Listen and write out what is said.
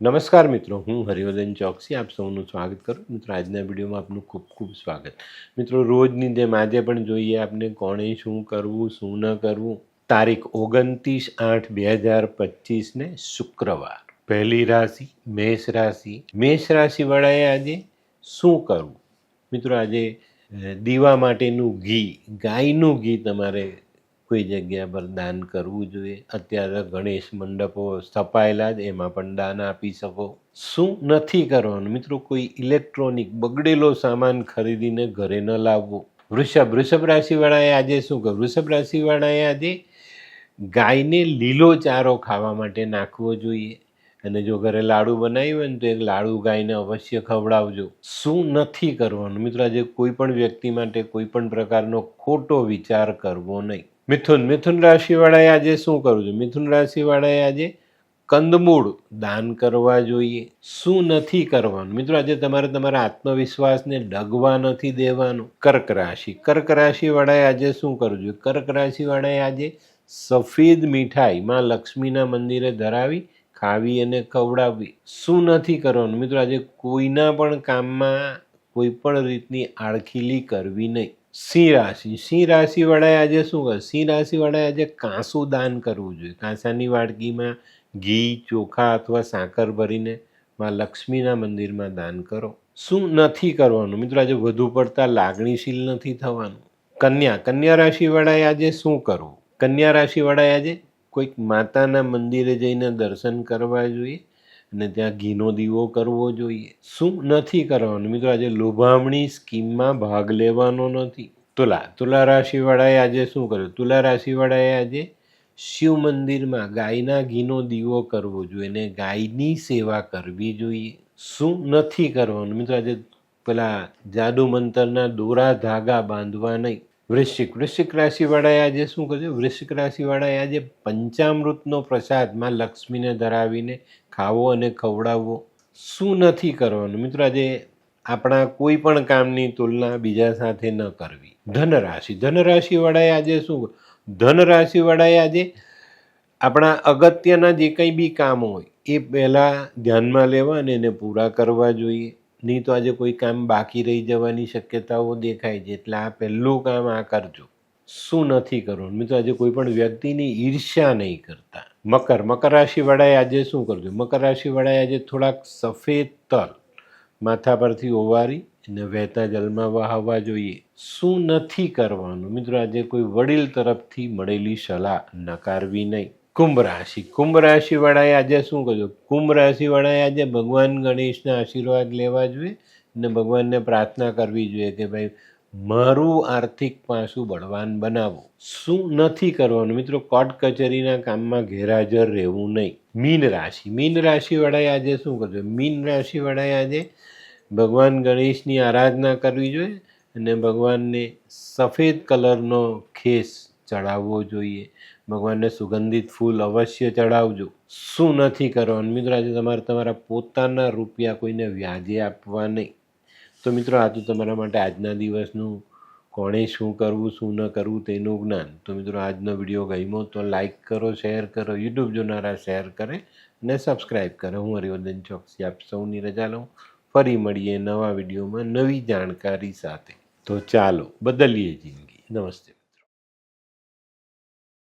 નમસ્કાર મિત્રો, હું હરિવર્ધન ચોકસી, આપ સૌનું સ્વાગત કરું. મિત્રો, આજના વિડીયોમાં આપનું ખૂબ ખૂબ સ્વાગત. મિત્રો, રોજની જેમ આજે પણ જોઈએ આપને કોણે શું કરવું, શું ન કરવું? તારીખ ઓગણત્રીસ આઠ બે હજાર પચીસને શુક્રવાર. પહેલી રાશિ, મેષ રાશિ. મેષ રાશિવાળાએ આજે શું કરવું? મિત્રો, આજે દીવા માટેનું ઘી, ગાયનું ઘી તમારે કોઈ જગ્યા પર દાન કરવું જોઈએ. અત્યારે ગણેશ મંડપો સ્થપાયેલા જ, એમાં પણ દાન આપી શકો. શું નથી કરવાનું? મિત્રો, કોઈ ઇલેક્ટ્રોનિક બગડેલો સામાન ખરીદીને ઘરે ન લાવવો. વૃષભ વૃષભ રાશિવાળાએ આજે શું કરવું વૃષભ રાશિવાળાએ આજે ગાયને લીલો ચારો ખાવા માટે નાખવો જોઈએ. અને જો ઘરે લાડુ બનાવ્યું હોય ને તો એક લાડુ ગાયને અવશ્ય ખવડાવજો. શું નથી કરવાનું? મિત્રો, આજે કોઈ પણ વ્યક્તિ માટે કોઈ પણ પ્રકારનો ખોટો વિચાર કરવો નહીં. મિથુન મિથુન રાશિવાળાએ આજે શું કરવું જોઈએ? મિથુન રાશિવાળાએ આજે કંદમૂળ દાન કરવા જોઈએ. શું નથી કરવાનું? મિત્રો, આજે તમારે તમારા આત્મવિશ્વાસને ડગવા નથી દેવાનું. કર્ક રાશિ. કર્ક રાશિવાળાએ આજે શું કરવું જોઈએ? કર્ક રાશિવાળાએ આજે સફેદ મીઠાઈ માં લક્ષ્મીના મંદિરે ધરાવી, ખાવી અને ખવડાવવી. શું નથી કરવાનું? મિત્રો, આજે કોઈના પણ કામમાં કોઈ પણ રીતની આળખીલી કરવી નહીં. સિંહ રાશિ. સિંહ રાશિવાળાએ આજે શું કરે સિંહ રાશિવાળાએ આજે કાંસું દાન કરવું જોઈએ. કાંસાની વાડકીમાં ઘી, ચોખા અથવા સાકર ભરીને માં લક્ષ્મીના મંદિરમાં દાન કરો. શું નથી કરવાનું? મિત્રો, આજે વધુ પડતા લાગણીશીલ નથી થવાનું. કન્યા. કન્યા રાશિવાળાએ આજે શું કરવું? કન્યા રાશિવાળાએ આજે કોઈક માતાના મંદિરે જઈને દર્શન કરવા જોઈએ. અને ત્યાં ઘીનો દીવો કરવો જોઈએ. શું નથી કરવાનું? મિત્રો, આજે લોભામણી સ્કીમમાં ભાગ લેવાનો નથી. તુલા તુલા રાશિવાળાએ આજે શું કર્યું? તુલા રાશિવાળાએ આજે શિવ મંદિરમાં ગાયના ઘીનો દીવો કરવો જોઈએ અને ગાયની સેવા કરવી જોઈએ. શું નથી કરવાનું? મિત્રો, આજે પેલા જાદુ મંતરના દોરા ધાગા બાંધવા નહીં. વૃશ્ચિક. વૃશ્ચિક રાશિવાળાએ આજે શું કર્યું? વૃશ્ચિક રાશિવાળાએ આજે પંચામૃતનો પ્રસાદમાં લક્ષ્મીને ધરાવીને ખાવો અને ખવડાવવો શું નથી કરવાનું? મિત્રો, આજે આપણા કોઈ પણ કામની તુલના બીજા સાથે ન કરવી. ધનરાશિ. ધનરાશિવાળાએ આજે શું ધનરાશિવાળાએ આજે આપણા અગત્યના જે કંઈ બી કામ હોય, એ પહેલાં ધ્યાનમાં લેવા અને એને પૂરા કરવા જોઈએ. નહીં તો આજે કોઈ કામ બાકી રહી જવાની શક્યતાઓ દેખાય છે. એટલે આ પહેલું કામ આ કરજો. શું નથી કરવાનું? મિત્રો આજે કોઈ પણ વ્યક્તિની ઈર્ષ્યા નહીં કરતા. મકર. મકર રાશિવાળાએ આજે શું કરજો? મકર રાશિવાળાએ આજે થોડાક સફેદ તલ માથા પરથી ઓવારી અને વહેતા જલમાં વહાવવા જોઈએ. શું નથી કરવાનું? મિત્રો, આજે કોઈ વડીલ તરફથી મળેલી સલાહ નકારવી નહીં. કુંભ રાશિ કુંભ રાશિવાળાએ આજે શું કરજો કુંભ રાશિવાળાએ આજે ભગવાન ગણેશના આશીર્વાદ લેવા જોઈએ અને ભગવાનને પ્રાર્થના કરવી જોઈએ કે ભાઈ, મારું આર્થિક પાસું બળવાન બનાવો. શું નથી કરવાનું? મિત્રો, કોર્ટ કચેરીના કામમાં ગેરહાજર રહેવું નહીં. મીન રાશિ. મીન રાશિવાળાએ આજે શું કરજો મીન રાશિવાળાએ આજે ભગવાન ગણેશની આરાધના કરવી જોઈએ અને ભગવાનને સફેદ કલરનો ખેસ ચડાવવો જોઈએ. ભગવાનને સુગંધિત ફૂલ અવશ્ય ચડાવજો. શું નથી કરવાનું? મિત્રો, આજે તમારે તમારા પોતાના રૂપિયા કોઈને વ્યાજે આપવા નહીં. તો મિત્રો, આ તો તમારા માટે આજના દિવસનું કોણે શું કરવું, શું ન કરવું તેનું જ્ઞાન. તો મિત્રો, આજનો વીડિયો ગમ્યો તો લાઇક કરો, શેર કરો, યુટ્યુબ જોનારા શેર કરે અને સબસ્ક્રાઈબ કરે. હું હરિવર્ધન ચોકસી આપ સૌની રજા લઉં. ફરી મળીએ નવા વિડીયોમાં નવી જાણકારી સાથે. તો ચાલો, બદલીએ જિંદગી. નમસ્તે.